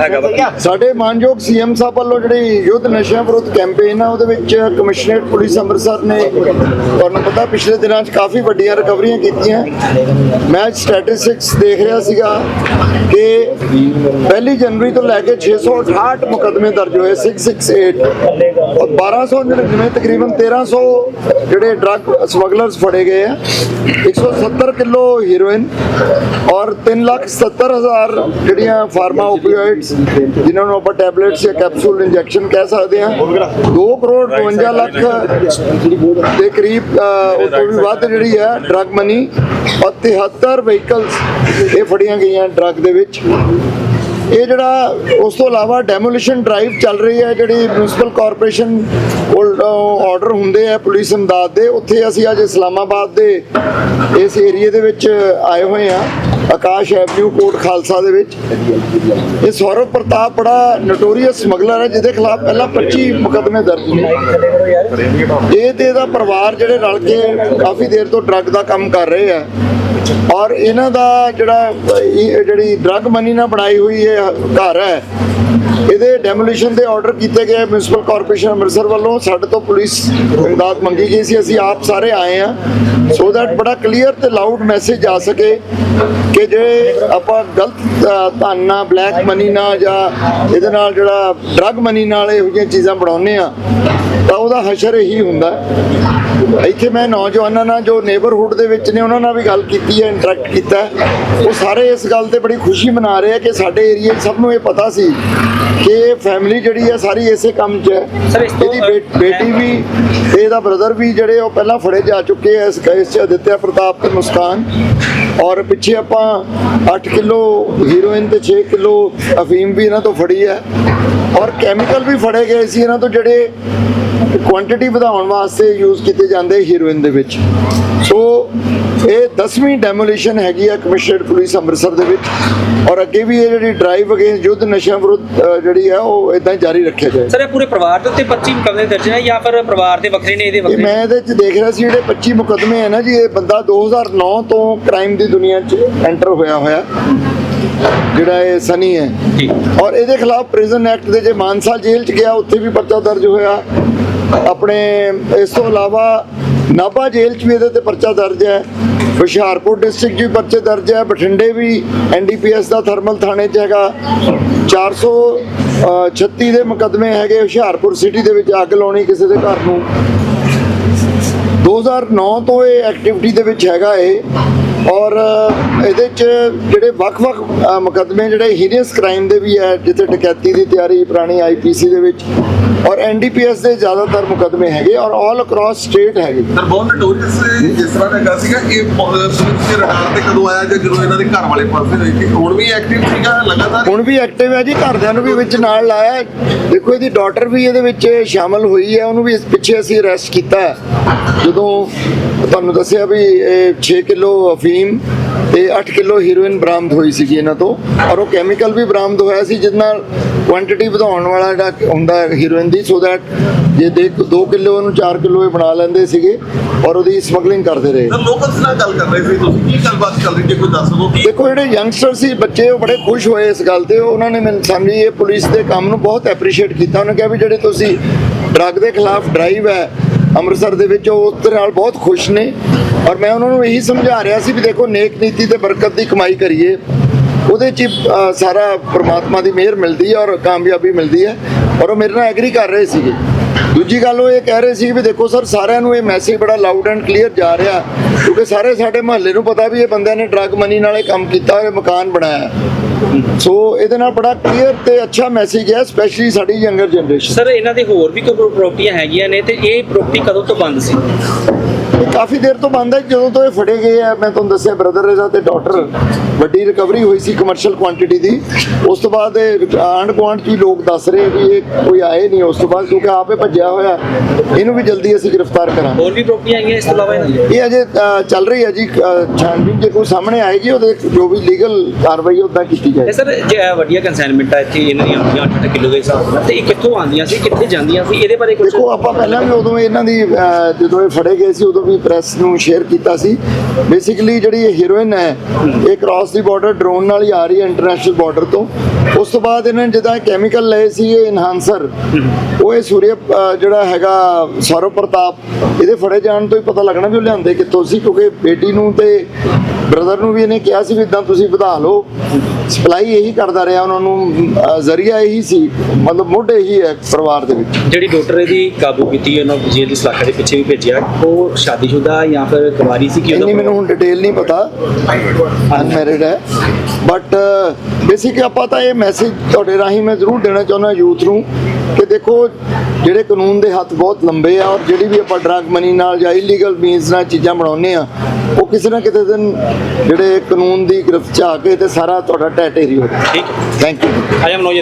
ਹੈਗਾ ਸਾਡੇ ਮਾਨਯੋਗ ਸੀਐਮ ਸਾਹਿਬ ਵੱਲੋਂ ਜਿਹੜੀ ਯੁੱਧ ਨਸ਼ਿਆਂ ਵਿਰੁੱਧ ਕੈਂਪੇਨ ਆ ਉਹਦੇ ਵਿੱਚ ਕਮਿਸ਼ਨਰੇਟ ਪੁਲਿਸ ਅੰਮ੍ਰਿਤਸਰ ਨੇ ਤੁਹਾਨੂੰ ਪਤਾ ਪਿਛਲੇ ਦਿਨਾਂ 'ਚ ਕਾਫੀ ਵੱਡੀਆਂ ਰਿਕਵਰੀਆਂ ਕੀਤੀਆਂ। ਮੈਂ ਸਟੈਟਿਸਟਿਕਸ ਦੇਖ ਰਿਹਾ ਸੀਗਾ ਕਿ ਪਹਿਲੀ ਜਨਵਰੀ ਤੋਂ ਲੈ ਕੇ 668 ਮੁਕੱਦਮੇ ਦਰਜ ਹੋਏ 668 ਔਰ 1299 ਤਕਰੀਬਨ 1300 ਜਿਹੜੇ ਡਰੱਗ ਸਮਗਲਰਸ ਫੜੇ ਗਏ ਆ। 170 ਕਿਲੋ ਹੀਰੋਇਨ ਔਰ 370000 ਜਿਹੜੀਆਂ ਫਾਰਮਾ ਓਪੀਓਇਡਸ ਜਿਨ੍ਹਾਂ ਨੂੰ ਆਪਾਂ ਟੈਬਲੇਟਸ ਜਾਂ ਕੈਪਸੂਲ ਇੰਜੈਕਸ਼ਨ ਕਹਿ ਸਕਦੇ ਹਾਂ। 2 ਕਰੋੜ 52 ਲੱਖ ਦੇ ਕਰੀਬ ਅਹ, ਤੋਂ ਵੀ ਵੱਧ ਜਿਹੜੀ ਹੈ ਡਰੱਗ ਮਨੀ ਔਰ 73 ਵਹੀਕਲਸ ਇਹ ਫੜੀਆਂ ਗਈਆਂ ਡਰੱਗ ਦੇ ਵਿੱਚ। ਇਹ ਜਿਹੜਾ ਉਸ ਤੋਂ ਇਲਾਵਾ ਡੈਮੋਲੀਸ਼ਨ ਡਰਾਈਵ ਚੱਲ ਰਹੀ ਹੈ ਜਿਹੜੀ ਮਿਊਨਿਸਪਲ ਕਾਰਪੋਰੇਸ਼ਨ ਕੋਲ ਆਰਡਰ ਹੁੰਦੇ ਆ ਪੁਲਿਸ ਇਮਦਾਦ ਦੇ। ਉੱਥੇ ਅਸੀਂ ਅੱਜ ਇਸਲਾਮਾਬਾਦ ਦੇ ਇਸ ਏਰੀਏ ਦੇ ਵਿੱਚ ਆਏ ਹੋਏ ਆ ਆਕਾਸ਼ ਐਵਨਿਊ ਕੋਟ ਖਾਲਸਾ ਦੇ ਵਿੱਚ। ਇਹ ਸੌਰਵ ਪ੍ਰਤਾਪ ਬੜਾ ਨਟੋਰੀਅਸ ਸਮਗਲਰ ਹੈ, ਜਿਹਦੇ ਖਿਲਾਫ ਪਹਿਲਾਂ 25 ਮੁਕੱਦਮੇ ਦਰਜ ਨੇ। ਇਹ ਤੇ ਇਹਦਾ ਪਰਿਵਾਰ ਜਿਹੜੇ ਰਲ ਕੇ ਕਾਫੀ ਦੇਰ ਤੋਂ ਡਰੱਗ ਦਾ ਕੰਮ ਕਰ ਰਹੇ ਆ। ਔਰ ਇਹਨਾਂ ਦਾ ਜਿਹੜਾ ਜਿਹੜੀ ਡਰੱਗ ਮਨੀ ਨਾਲ ਬਣਾਈ ਹੋਈ ਇਹ ਘਰ ਹੈ, ਇਹਦੇ ਡੈਮੋਲੀਸ਼ਨ ਦੇ ਆਰਡਰ ਕੀਤੇ ਗਏ ਮਿਊਨਿਸਪਲ ਕਾਰਪੋਰੇਸ਼ਨ ਅੰਮ੍ਰਿਤਸਰ ਵੱਲੋਂ। ਸਾਡੇ ਤੋਂ ਪੁਲਿਸ ਇਮਦਾਦ ਮੰਗੀ ਗਈ ਸੀ, ਅਸੀਂ ਆਪ ਸਾਰੇ ਆਏ ਆ ਸੋ ਦੈਟ ਬੜਾ ਕਲੀਅਰ ਤੇ ਲਾਊਡ ਮੈਸੇਜ ਆ ਸਕੇ। ਕਿ ਜੇ ਆਪਾਂ ਗਲਤ ਧਨ ਨਾਲ ਬਲੈਕ ਮਨੀ ਨਾਲ ਜਾਂ ਇਹਦੇ ਨਾਲ ਜਿਹੜਾ ਡਰੱਗ ਮਨੀ ਨਾਲ ਇਹੋ ਜਿਹੀਆਂ ਚੀਜ਼ਾਂ ਬਣਾਉਂਦੇ ਆ ਤਾਂ ਉਹਦਾ ਹਸ਼ਰ ਇਹੀ ਹੁੰਦਾ। ਇੱਥੇ ਮੈਂ ਨੌਜਵਾਨਾਂ ਨਾਲ, ਜੋ ਨੇਬਰਹੁੱਡ ਦੇ ਵਿੱਚ ਨੇ, ਉਹਨਾਂ ਨਾਲ ਵੀ ਗੱਲ ਕੀਤੀ ਹੈ ਇੰਟਰੈਕਟ ਕੀਤਾ ਉਹ ਸਾਰੇ ਇਸ ਗੱਲ ਤੇ ਬੜੀ ਖੁਸ਼ੀ ਮਨਾ ਰਹੇ ਆ ਕਿ ਸਾਡੇ ਏਰੀਆ 'ਚ ਸਭ ਨੂੰ ਇਹ ਪਤਾ ਸੀ ਕਿ ਫੈਮਿਲੀ ਜਿਹੜੀ ਹੈ ਸਾਰੀ ਇਸੇ ਕੰਮ 'ਚ ਹੈ। ਇਹਦੀ ਬੇਟੀ ਵੀ ਤੇ ਇਹਦਾ ਬ੍ਰਦਰ ਵੀ ਜਿਹੜੇ ਉਹ ਪਹਿਲਾਂ ਫੜੇ ਜਾ ਚੁੱਕੇ ਐ ਇਸ ਕੇਸ 'ਚ ਅਦਿੱਤਿਆ ਪ੍ਰਤਾਪ ਤੇ ਮੁਸਕਾਨ। ਔਰ ਪਿੱਛੇ ਆਪਾਂ 8 ਕਿਲੋ ਹੀਰੋਇਨ ਤੇ 6 ਕਿਲੋ ਅਫੀਮ ਵੀ ਇਹਨਾਂ ਤੋਂ ਫੜੀ ਹੈ। ਔਰ ਕੈਮੀਕਲ ਵੀ ਫੜੇ ਗਏ ਸੀ ਇਹਨਾਂ ਤੋਂ ਜਿਹੜੇ ਕੁਆਂਟੀਟੀ ਵਧਾਉਣ ਵਾਸਤੇ ਯੂਜ਼ ਕੀਤੇ ਜਾਂਦੇ ਹੀਰੋਇਨ ਦੇ ਵਿੱਚ। ਸੋ ਇਹ 10ਵੀਂ ਡੈਮੋਲੀਸ਼ਨ ਹੈ ਕਮਿਸ਼ਨਰਡ ਪੁਲਿਸ ਅੰਮ੍ਰਿਤਸਰ ਦੇ ਵਿੱਚ। ਔਰ ਅੱਗੇ ਵੀ ਇਹ ਜਿਹੜੀ ਡਰਾਈਵ ਅਗੇਂਸਟ ਯੁੱਧ ਨਸ਼ਿਆਂ ਵਿਰੁੱਧ ਜਿਹੜੀ ਹੈ ਉਹ ਇਦਾਂ ਹੀ ਜਾਰੀ ਰੱਖਿਆ ਜਾਏ। ਸਰ ਇਹ ਪੂਰੇ ਪਰਿਵਾਰ ਦੇ ਉੱਤੇ 25 ਮੁਕੱਦਮੇ ਦਰਜ ਹੈ ਜਾਂ ਫਿਰ ਪਰਿਵਾਰ ਦੇ ਵੱਖਰੇ ਨੇ ਇਹਦੇ ਇਹ ਵੱਖਰੇ? ਮੈਂ ਇਹਦੇ ਚ ਦੇਖ ਰਿਹਾ ਸੀ ਜਿਹੜੇ 25 ਮੁਕੱਦਮੇ ਹੈ ਨਾ ਜੀ ਇਹ ਬੰਦਾ 2009 ਤੋਂ ਕ੍ਰਾਈਮ ਦੀ ਦੁਨੀਆ 'ਚ ਐਂਟਰ ਹੋਇਆ ਹੋਇਆ। ਜਿਹੜਾ ਇਹ ਸਨੀ ਹੈ। ਜੀ। ਔਰ ਇਹਦੇ ਖਿਲਾਫ ਪ੍ਰਿਜ਼ਨ ਐਕਟ ਦੇ ਜੇ ਮਾਨਸਾ ਜੇਲ੍ਹ 'ਚ ਗਿਆ ਉੱਥੇ ਵੀ ਪਰਚਾ ਦਰਜ ਹੋਇਆ। ਆਪਣੇ ਇਸ ਤੋਂ ਇਲਾਵਾ ਨਾਭਾ ਜੇਲ੍ਹ 'ਚ ਵੀ ਇਹਦੇ ਤੇ ਪਰਚਾ ਦਰਜ ਹੈ, ਹੁਸ਼ਿਆਰਪੁਰ ਡਿਸਟ੍ਰਿਕਟ 'ਚ ਵੀ ਪਰਚੇ ਦਰਜ ਹੈ, ਬਠਿੰਡੇ ਵੀ ਐਨਡੀਪੀਐਸ ਦਾ ਥਰਮਲ ਥਾਣੇ 'ਚ ਹੈਗਾ। 436 ਦੇ ਮੁਕੱਦਮੇ ਹੈਗੇ, ਹੁਸ਼ਿਆਰਪੁਰ ਸਿਟੀ ਦੇ ਵਿੱਚ ਅੱਗ ਲਾਉਣੀ ਕਿਸੇ ਦੇ ਘਰ ਨੂੰ। 2009 ਤੋਂ ਇਹ ਐਕਟੀਵਿਟੀ ਦੇ ਵਿੱਚ ਹੈਗਾ ਇਹ। ਔਰ ਇਹਦੇ ਚ ਜਿਹੜੇ ਵੱਖ-ਵੱਖ ਮੁਕੱਦਮੇ ਜਿਹੜੇ ਹੀਨੀਅਸ ਕ੍ਰਾਈਮ ਦੇ ਵੀ ਹੈ ਜਿੱਥੇ ਡਕੈਤੀ ਦੀ ਤਿਆਰੀ ਪੁਰਾਣੀ ਆਈਪੀਸੀ ਦੇ ਵਿੱਚ ਔਰ ਐਨਡੀਪੀਐਸ ਦੇ ਜ਼ਿਆਦਾਤਰ ਮੁਕੱਦਮੇ ਹੈਗੇ ਔਰ ਆਲ ਅਕ੍ਰੋਸ ਸਟੇਟ ਹੈਗੇ ਸਰ ਬਹੁਤ ਨੋਟੋਰੀਅਸ ਜਿਸ ਤਰ੍ਹਾਂ ਦਾ ਹੈਗਾ ਸੀਗਾ ਇਹ ਪੁਲਿਸ ਦੇ ਰਡਾਰ ਤੇ ਕਦੋਂ ਆਇਆ ਜਾਂ ਜਦੋਂ ਇਹਨਾਂ ਦੇ ਘਰ ਵਾਲੇ ਫਸੇ ਹੋਏ ਸੀ ਹੁਣ ਵੀ ਐਕਟਿਵ ਸੀਗਾ ਲਗਾਤਾਰ ਹੁਣ ਵੀ ਐਕਟਿਵ ਹੈ ਜੀ ਘਰਦਿਆਂ ਨੂੰ ਵੀ ਵਿੱਚ ਨਾਲ ਲਾਇਆ। ਦੇਖੋ ਇਹਦੀ ਡਾਟਰ ਵੀ ਇਹਦੇ ਵਿੱਚ ਸ਼ਾਮਲ ਹੋਈ ਹੈ ਉਹਨੂੰ ਵੀ ਇਸ ਪਿੱਛੇ ਅਸੀਂ ਅਰੈਸਟ ਕੀਤਾ। ਜਦੋਂ ਤੁਹਾਨੂੰ ਦੱਸਿਆ ਵੀ ਇਹ 6 ਕਿਲੋ ਅਫੀਮ ਤੇ 8 ਕਿਲੋ ਹੀਰੋਇਨ ਬਰਾਮਦ ਹੋਈ ਸੀਗੀ ਇਹਨਾਂ ਤੋਂ। ਔਰ ਉਹ ਕੈਮੀਕਲ ਵੀ ਬਰਾਮਦ ਹੋਇਆ ਸੀ ਜਿਹਦੇ ਨਾਲ ਕੁਆਂਟੀਟੀ ਵਧਾਉਣ ਵਾਲਾ ਜਿਹੜਾ ਹੁੰਦਾ ਹੀਰੋਇਨ ਦੀ ਸੋ ਦੈਟ ਜੇ ਦੇ 2 ਕਿਲੋ ਉਹਨੂੰ 4 ਕਿਲੋ ਇਹ ਬਣਾ ਲੈਂਦੇ ਸੀਗੇ ਔਰ ਉਹਦੀ ਸਮਗਲਿੰਗ ਕਰਦੇ ਰਹੇ। ਸਰ ਲੋਕਲਸ ਨਾਲ ਗੱਲ ਕਰ ਰਹੇ ਸੀ ਤੁਸੀਂ ਕੀ ਗੱਲਬਾਤ ਚੱਲ ਰਹੀ ਜੇ ਕੋਈ ਦੱਸ ਦਿਓ ਕੀ? ਦੇਖੋ ਜਿਹੜੇ ਯੰਗਸਟਰ ਸੀ ਬੱਚੇ ਉਹ ਬੜੇ ਖੁਸ਼ ਹੋਏ ਇਸ ਗੱਲ ਤੇ। ਉਹਨਾਂ ਨੇ ਮੈਨੂੰ ਸਮਝੀ ਇਹ ਪੁਲਿਸ ਦੇ ਕੰਮ ਨੂੰ ਬਹੁਤ ਐਪਰੀਸ਼ੀਏਟ ਕੀਤਾ। ਉਹਨੇ ਕਿਹਾ ਵੀ ਜਿਹੜੇ ਤੁਸੀਂ ਡਰੱਗ ਦੇ ਖਿਲਾਫ ਡਰਾਈਵ ਹੈ ਅੰਮ੍ਰਿਤਸਰ ਦੇ ਵਿੱਚ ਉਹ ਉਸ ਨਾਲ ਬਹੁਤ ਖੁਸ਼ ਨੇ। ਔਰ ਮੈਂ ਉਹਨਾਂ ਨੂੰ ਇਹੀ ਸਮਝਾ ਰਿਹਾ ਸੀ ਵੀ ਦੇਖੋ, ਨੇਕ ਨੀਤੀ ਤੇ ਬਰਕਤ ਦੀ ਕਮਾਈ ਕਰੀਏ। ਉਹਦੇ ਚ ਸਾਰਾ ਪ੍ਰਮਾਤਮਾ ਦੀ ਮਿਹਰ ਮਿਲਦੀ ਹੈ ਔਰ ਕਾਮਯਾਬੀ ਮਿਲਦੀ ਹੈ। ਔਰ ਉਹ ਮੇਰੇ ਨਾਲ ਐਗਰੀ ਕਰ ਰਹੇ ਸੀਗੇ। ਦੂਜੀ ਗੱਲ ਉਹ ਇਹ ਕਹਿ ਰਹੇ ਸੀ ਵੀ ਦੇਖੋ ਸਰ, ਸਾਰਿਆਂ ਨੂੰ ਇਹ ਮੈਸੇਜ ਬੜਾ ਲਾਊਡ ਐਂਡ ਕਲੀਅਰ ਜਾ ਰਿਹਾ। ਕਿਉਂਕਿ ਸਾਰੇ ਸਾਡੇ ਮਹੱਲੇ ਨੂੰ ਪਤਾ ਵੀ ਇਹ ਬੰਦਿਆਂ ਨੇ ਡਰੱਗ ਮਨੀ ਨਾਲ ਇਹ ਕੰਮ ਕੀਤਾ ਔਰ ਮਕਾਨ ਬਣਾਇਆ। ਸੋ ਇਹਦੇ ਨਾਲ ਬੜਾ ਕਲੀਅਰ ਤੇ ਅੱਛਾ ਮੈਸੇਜ ਹੈ ਸਪੈਸ਼ਲੀ ਸਾਡੀ ਯੰਗਰ ਜਨਰੇਸ਼ਨ ਸਰ, ਇਹਨਾਂ ਦੇ ਹੋਰ ਵੀ ਕੋਈ ਪ੍ਰਾਪਰਟੀਆਂ ਹੈਗੀਆਂ ਨੇ ਤੇ ਇਹ ਪ੍ਰਾਪਰਟੀ ਕਦੋਂ ਤੋਂ ਬੰਦ ਸੀ? ਕਾਫੀ ਦੇਰ ਤੋਂ ਬੰਦ ਹੈ ਜਦੋਂ ਤੋਂ ਇਹ ਫੜੇ ਗਏ ਆ ਮੈਂ ਤੁਹਾਨੂੰ ਦੱਸਿਆ ਬ੍ਰਦਰ ਇਹਦਾ ਤੇ ਡਾਟਰ ਵੱਡੀ ਰਿਕਵਰੀ ਹੋਈ ਸੀ ਕਮਰਸ਼ੀਅਲ ਕੁਆਂਟੀਟੀ ਦੀ। ਉਸ ਤੋਂ ਬਾਅਦ ਗੁਆਂਢ 'ਚ ਵੀ ਲੋਕ ਦੱਸ ਰਹੇ ਵੀ ਇਹ ਕੋਈ ਆਏ ਨਹੀਂ ਉਸ ਤੋਂ ਬਾਅਦ ਕਿਉਂਕਿ ਆਪੇ ਭੱਜਿਆ ਹੋਇਆ ਇਹਨੂੰ ਵੀ ਜਲਦੀ ਅਸੀਂ ਗ੍ਰਿਫਤਾਰ ਕਰਾਂਗੇ। ਹੋਰ ਵੀ ਪ੍ਰਾਪਰਟੀਆਂ ਹੈਗੀਆਂ ਇਸ ਤੋਂ ਇਲਾਵਾ ਇਹ ਅਜੇ ਚੱਲ ਰਹੀ ਹੈ ਜੀ ਛਾਣਬੀਨ ਜੇ ਕੋਈ ਸਾਹਮਣੇ ਆਏਗੀ ਉਹਦੇ ਜੋ ਵੀ ਲੀਗਲ ਕਾਰਵਾਈ ਉਦਾਂ ਕੀਤੀ ਜਾਏ। ਸਰ ਜੇ ਵੱਡੀਆਂ ਕੰਸਾਈਨਮੈਂਟ ਆ ਇੱਥੇ ਇਹਨਾਂ ਦੀਆਂ ਆਉਂਦੀਆਂ 8 ਕਿਲੋ ਦੇ ਹਿਸਾਬ ਨਾਲ ਤੇ ਇਹ ਕਿੱਥੋਂ ਆਉਂਦੀਆਂ ਸੀ ਕਿੱਥੇ ਜਾਂਦੀਆਂ ਸੀ ਇਹਦੇ ਬਾਰੇ ਕੁਝ ਦੇਖੋ ਆਪਾਂ ਪਹਿਲਾਂ ਵੀ ਉਦੋਂ ਇਹਨਾਂ ਦੀ ਜਦੋਂ ਇਹ ਫੜੇ ਗਏ ਸੀ ਉਦੋਂ ਵੀ ਪ੍ਰੈਸ ਨੂੰ ਸ਼ੇਅਰ ਕੀਤਾ ਸੀ। ਬੇਸਿਕਲੀ ਜਿਹੜੀ ਇਹ ਹੀਰੋਇਨ ਹੈ, ਇਹ ਕ੍ਰਾਸ ਦੀ ਬਾਰਡਰ ਡਰੋਨ ਨਾਲ ਹੀ ਆ ਰਹੀ ਹੈ ਇੰਟਰਨੈਸ਼ਨਲ ਬਾਰਡਰ ਤੋਂ। ਉਸ ਤੋਂ ਬਾਅਦ ਇਹਨਾਂ ਨੇ ਜਿੱਦਾਂ ਕੈਮੀਕਲ ਲਏ ਸੀ, ਇਹ ਇਨਹਾਂਸਰ ਉਹ ਇਹ ਸੂਰਿਆ ਜਿਹੜਾ ਹੈਗਾ ਸੌਰਵ ਪ੍ਰਤਾਪ, ਇਹਦੇ ਫੜੇ ਜਾਣ ਤੋਂ ਹੀ ਪਤਾ ਲੱਗਣਾ ਵੀ ਉਹ ਲਿਆਂਦੇ ਕਿੱਥੋਂ ਸੀ, ਕਿਉਂਕਿ ਬੇਟੀ ਨੂੰ ਤੇ ਬ੍ਰਦਰ ਨੂੰ ਵੀ ਇਹਨੇ ਕਿਹਾ ਸੀ ਵੀ ਇਦਾਂ ਤੁਸੀਂ ਵਧਾ ਲਓ। ਸਪਲਾਈ ਇਹੀ ਕਰਦਾ ਰਿਹਾ, ਉਹਨਾਂ ਨੂੰ ਜ਼ਰੀਆ ਇਹੀ ਸੀ, ਮਤਲਬ ਮੋਢੇ ਇਹੀ ਹੈ ਪਰਿਵਾਰ ਦੇ ਵਿੱਚ। ਜਿਹੜੀ ਡਾਕਟਰ ਇਹਦੀ ਕਾਬੂ ਕੀਤੀ ਉਹਨਾਂ ਜੇਲ੍ਹ ਦੀ ਸਲਾਖਾ ਦੇ ਪਿੱਛੇ ਵੀ ਭੇਜਿਆ, ਉਹ ਸ਼ਾਦੀशुदा ਜਾਂ ਫਿਰ ਕੁਵਾਰੀ ਸੀ ਕਿ ਇੰਨੀ ਮੈਨੂੰ ਹੁਣ ਡਿਟੇਲ ਨਹੀਂ ਪਤਾ। ਅਨਮੈਰਿਡ ਹੈ। ਬਟ ਬੇਸਿਕ ਆਪਾਂ ਤਾਂ ਇਹ ਮੈਸੇਜ ਤੁਹਾਡੇ ਰਾਹੀਂ ਮੈਂ ਜ਼ਰੂਰ ਦੇਣਾ ਚਾਹੁੰਦਾ ਯੂਥ ਨੂੰ ਕਿ ਦੇਖੋ ਜਿਹੜੇ ਕਾਨੂੰਨ ਦੇ ਹੱਥ ਬਹੁਤ ਲੰਬੇ ਆ ਔਰ ਜਿਹੜੀ ਵੀ ਆਪਾਂ ਡਰਗ ਮਨੀ ਨਾਲ ਜਾਂ ਇਲੀਗਲ ਮੀਨਸ ਨਾਲ ਚੀਜ਼ਾਂ ਬਣਾਉਂਦੇ ਆ ਉਹ ਕਿਸੇ ਨਾ ਕਿਸੇ ਦਿਨ ਜਿਹੜੇ ਕਾਨੂੰਨ ਦੀ ਗ੍ਰਿਫਤ ਚ ਆ ਕੇ ਤੇ ਸਾਰਾ ਤੁਹਾਡਾ ਟੈ ਢੇਰੀ ਹੋ ਠੀਕ thank you I am no